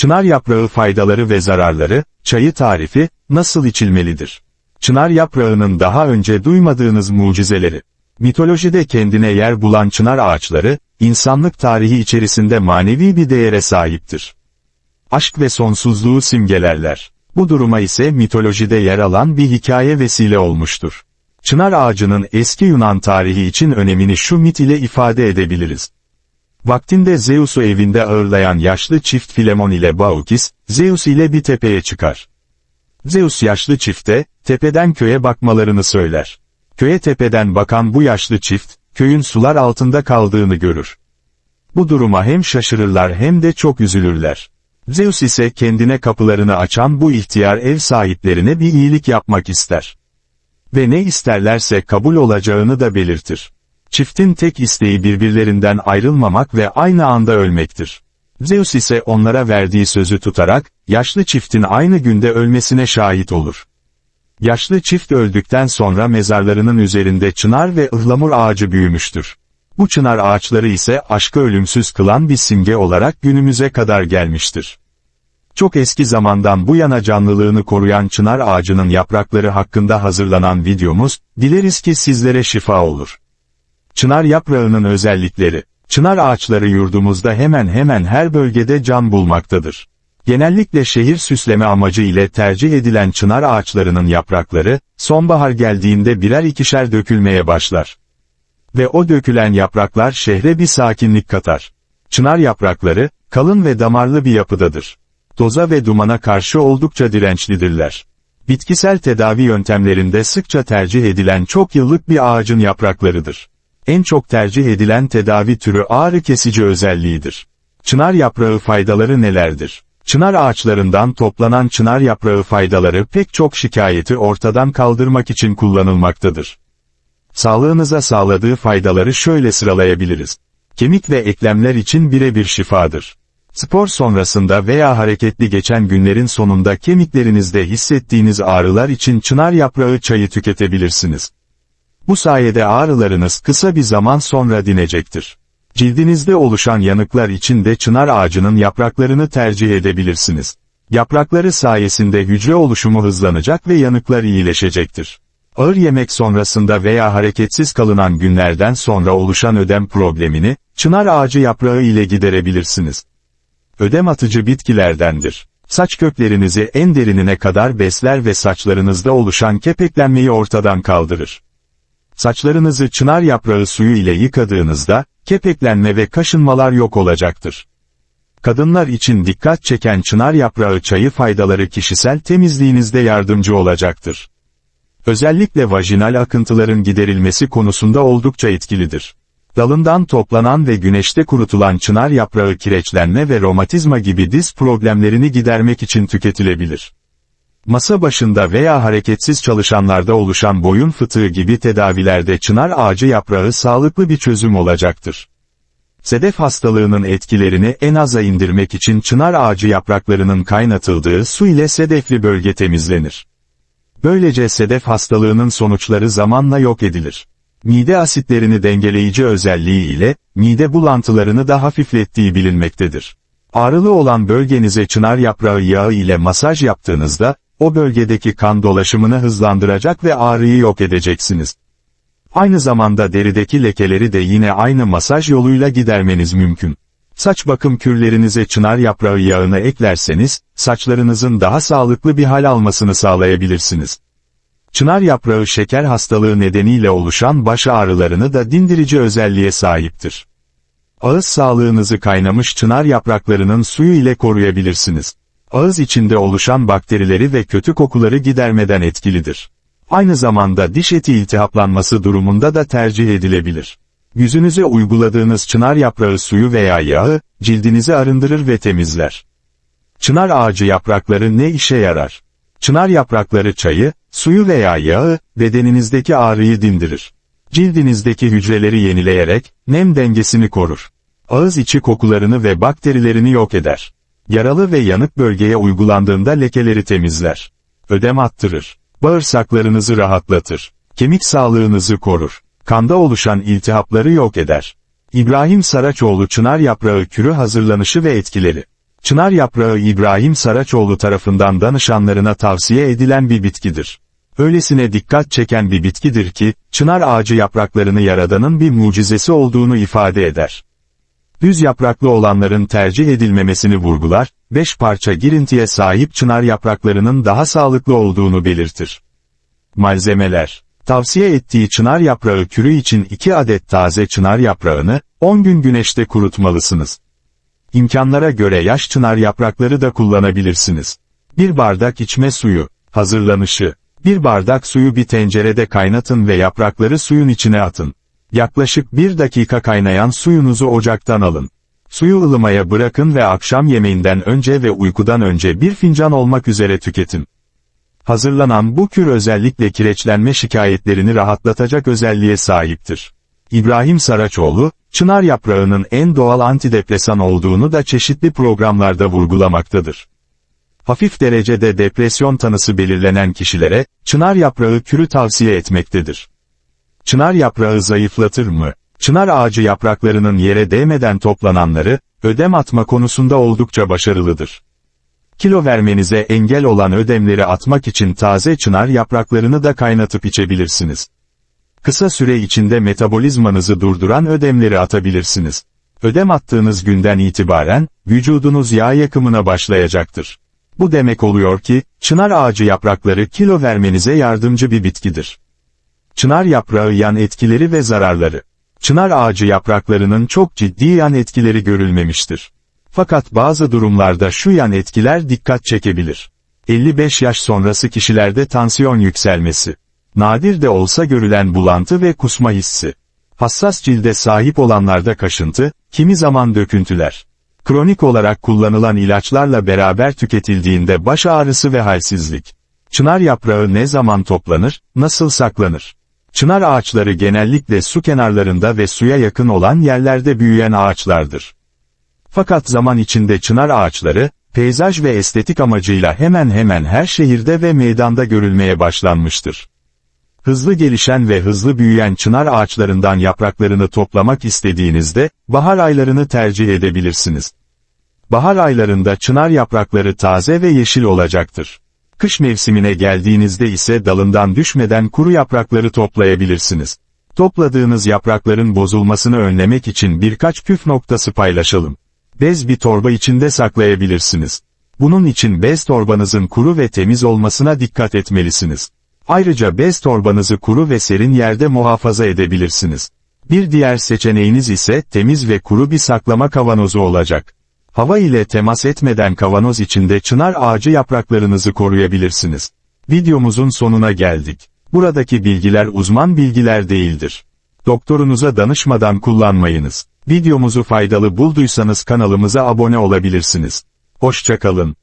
Çınar yaprağı faydaları ve zararları, çayı tarifi, nasıl içilmelidir? Çınar yaprağının daha önce duymadığınız mucizeleri. Mitolojide kendine yer bulan çınar ağaçları, insanlık tarihi içerisinde manevi bir değere sahiptir. Aşk ve sonsuzluğu simgelerler. Bu duruma ise mitolojide yer alan bir hikaye vesile olmuştur. Çınar ağacının eski Yunan tarihi için önemini şu mit ile ifade edebiliriz. Vaktinde Zeus'u evinde ağırlayan yaşlı çift Filemon ile Baukis, Zeus ile bir tepeye çıkar. Zeus yaşlı çifte, tepeden köye bakmalarını söyler. Köye tepeden bakan bu yaşlı çift, köyün sular altında kaldığını görür. Bu duruma hem şaşırırlar hem de çok üzülürler. Zeus ise kendine kapılarını açan bu ihtiyar ev sahiplerine bir iyilik yapmak ister. Ve ne isterlerse kabul olacağını da belirtir. Çiftin tek isteği birbirlerinden ayrılmamak ve aynı anda ölmektir. Zeus ise onlara verdiği sözü tutarak, yaşlı çiftin aynı günde ölmesine şahit olur. Yaşlı çift öldükten sonra mezarlarının üzerinde çınar ve ıhlamur ağacı büyümüştür. Bu çınar ağaçları ise aşkı ölümsüz kılan bir simge olarak günümüze kadar gelmiştir. Çok eski zamandan bu yana canlılığını koruyan çınar ağacının yaprakları hakkında hazırlanan videomuz, dileriz ki sizlere şifa olur. Çınar yaprağının özellikleri. Çınar ağaçları yurdumuzda hemen hemen her bölgede can bulmaktadır. Genellikle şehir süsleme amacı ile tercih edilen çınar ağaçlarının yaprakları, sonbahar geldiğinde birer ikişer dökülmeye başlar. Ve o dökülen yapraklar şehre bir sakinlik katar. Çınar yaprakları, kalın ve damarlı bir yapıdadır. Doza ve dumana karşı oldukça dirençlidirler. Bitkisel tedavi yöntemlerinde sıkça tercih edilen çok yıllık bir ağacın yapraklarıdır. En çok tercih edilen tedavi türü ağrı kesici özelliğidir. Çınar yaprağı faydaları nelerdir? Çınar ağaçlarından toplanan çınar yaprağı faydaları pek çok şikayeti ortadan kaldırmak için kullanılmaktadır. Sağlığınıza sağladığı faydaları şöyle sıralayabiliriz. Kemik ve eklemler için birebir şifadır. Spor sonrasında veya hareketli geçen günlerin sonunda kemiklerinizde hissettiğiniz ağrılar için çınar yaprağı çayı tüketebilirsiniz. Bu sayede ağrılarınız kısa bir zaman sonra dinecektir. Cildinizde oluşan yanıklar için de çınar ağacının yapraklarını tercih edebilirsiniz. Yaprakları sayesinde hücre oluşumu hızlanacak ve yanıklar iyileşecektir. Ağır yemek sonrasında veya hareketsiz kalınan günlerden sonra oluşan ödem problemini, çınar ağacı yaprağı ile giderebilirsiniz. Ödem atıcı bitkilerdendir. Saç köklerinizi en derinine kadar besler ve saçlarınızda oluşan kepeklenmeyi ortadan kaldırır. Saçlarınızı çınar yaprağı suyu ile yıkadığınızda, kepeklenme ve kaşınmalar yok olacaktır. Kadınlar için dikkat çeken çınar yaprağı çayı faydaları kişisel temizliğinizde yardımcı olacaktır. Özellikle vajinal akıntıların giderilmesi konusunda oldukça etkilidir. Dalından toplanan ve güneşte kurutulan çınar yaprağı kireçlenme ve romatizma gibi diz problemlerini gidermek için tüketilebilir. Masa başında veya hareketsiz çalışanlarda oluşan boyun fıtığı gibi tedavilerde çınar ağacı yaprağı sağlıklı bir çözüm olacaktır. Sedef hastalığının etkilerini en aza indirmek için çınar ağacı yapraklarının kaynatıldığı su ile sedefli bölge temizlenir. Böylece sedef hastalığının sonuçları zamanla yok edilir. Mide asitlerini dengeleyici özelliği ile, mide bulantılarını da hafiflettiği bilinmektedir. Ağrılı olan bölgenize çınar yaprağı yağı ile masaj yaptığınızda, o bölgedeki kan dolaşımını hızlandıracak ve ağrıyı yok edeceksiniz. Aynı zamanda derideki lekeleri de yine aynı masaj yoluyla gidermeniz mümkün. Saç bakım kürlerinize çınar yaprağı yağını eklerseniz, saçlarınızın daha sağlıklı bir hal almasını sağlayabilirsiniz. Çınar yaprağı şeker hastalığı nedeniyle oluşan baş ağrılarını da dindirici özelliğe sahiptir. Ağız sağlığınızı kaynamış çınar yapraklarının suyu ile koruyabilirsiniz. Ağız içinde oluşan bakterileri ve kötü kokuları gidermeden etkilidir. Aynı zamanda diş eti iltihaplanması durumunda da tercih edilebilir. Yüzünüze uyguladığınız çınar yaprağı suyu veya yağı, cildinizi arındırır ve temizler. Çınar ağacı yaprakları ne işe yarar? Çınar yaprakları çayı, suyu veya yağı, bedeninizdeki ağrıyı dindirir. Cildinizdeki hücreleri yenileyerek, nem dengesini korur. Ağız içi kokularını ve bakterilerini yok eder. Yaralı ve yanık bölgeye uygulandığında lekeleri temizler. Ödem attırır. Bağırsaklarınızı rahatlatır. Kemik sağlığınızı korur. Kanda oluşan iltihapları yok eder. İbrahim Saraçoğlu çınar yaprağı kürü hazırlanışı ve etkileri. Çınar yaprağı İbrahim Saraçoğlu tarafından danışanlarına tavsiye edilen bir bitkidir. Öylesine dikkat çeken bir bitkidir ki, çınar ağacı yapraklarını yaradanın bir mucizesi olduğunu ifade eder. Düz yapraklı olanların tercih edilmemesini vurgular, beş parça girintiye sahip çınar yapraklarının daha sağlıklı olduğunu belirtir. Malzemeler Tavsiye ettiği çınar yaprağı kürü için 2 adet taze çınar yaprağını, 10 gün güneşte kurutmalısınız. İmkanlara göre yaş çınar yaprakları da kullanabilirsiniz. 1 bardak içme suyu, hazırlanışı. 1 bardak suyu bir tencerede kaynatın ve yaprakları suyun içine atın. Yaklaşık 1 dakika kaynayan suyunuzu ocaktan alın. Suyu ılımaya bırakın ve akşam yemeğinden önce ve uykudan önce bir fincan olmak üzere tüketin. Hazırlanan bu kür özellikle kireçlenme şikayetlerini rahatlatacak özelliğe sahiptir. İbrahim Saraçoğlu, çınar yaprağının en doğal antidepresan olduğunu da çeşitli programlarda vurgulamaktadır. Hafif derecede depresyon tanısı belirlenen kişilere, çınar yaprağı kürü tavsiye etmektedir. Çınar yaprağı zayıflatır mı? Çınar ağacı yapraklarının yere değmeden toplananları, ödem atma konusunda oldukça başarılıdır. Kilo vermenize engel olan ödemleri atmak için taze çınar yapraklarını da kaynatıp içebilirsiniz. Kısa süre içinde metabolizmanızı durduran ödemleri atabilirsiniz. Ödem attığınız günden itibaren, vücudunuz yağ yakımına başlayacaktır. Bu demek oluyor ki, çınar ağacı yaprakları kilo vermenize yardımcı bir bitkidir. Çınar yaprağı yan etkileri ve zararları. Çınar ağacı yapraklarının çok ciddi yan etkileri görülmemiştir. Fakat bazı durumlarda şu yan etkiler dikkat çekebilir. 55 yaş sonrası kişilerde tansiyon yükselmesi. Nadir de olsa görülen bulantı ve kusma hissi. Hassas cilde sahip olanlarda kaşıntı, kimi zaman döküntüler. Kronik olarak kullanılan ilaçlarla beraber tüketildiğinde baş ağrısı ve halsizlik. Çınar yaprağı ne zaman toplanır, nasıl saklanır? Çınar ağaçları genellikle su kenarlarında ve suya yakın olan yerlerde büyüyen ağaçlardır. Fakat zaman içinde çınar ağaçları, peyzaj ve estetik amacıyla hemen hemen her şehirde ve meydanda görülmeye başlanmıştır. Hızlı gelişen ve hızlı büyüyen çınar ağaçlarından yapraklarını toplamak istediğinizde, bahar aylarını tercih edebilirsiniz. Bahar aylarında çınar yaprakları taze ve yeşil olacaktır. Kış mevsimine geldiğinizde ise dalından düşmeden kuru yaprakları toplayabilirsiniz. Topladığınız yaprakların bozulmasını önlemek için birkaç püf noktası paylaşalım. Bez bir torba içinde saklayabilirsiniz. Bunun için bez torbanızın kuru ve temiz olmasına dikkat etmelisiniz. Ayrıca bez torbanızı kuru ve serin yerde muhafaza edebilirsiniz. Bir diğer seçeneğiniz ise temiz ve kuru bir saklama kavanozu olacak. Hava ile temas etmeden kavanoz içinde çınar ağacı yapraklarınızı koruyabilirsiniz. Videomuzun sonuna geldik. Buradaki bilgiler uzman bilgiler değildir. Doktorunuza danışmadan kullanmayınız. Videomuzu faydalı bulduysanız kanalımıza abone olabilirsiniz. Hoşçakalın.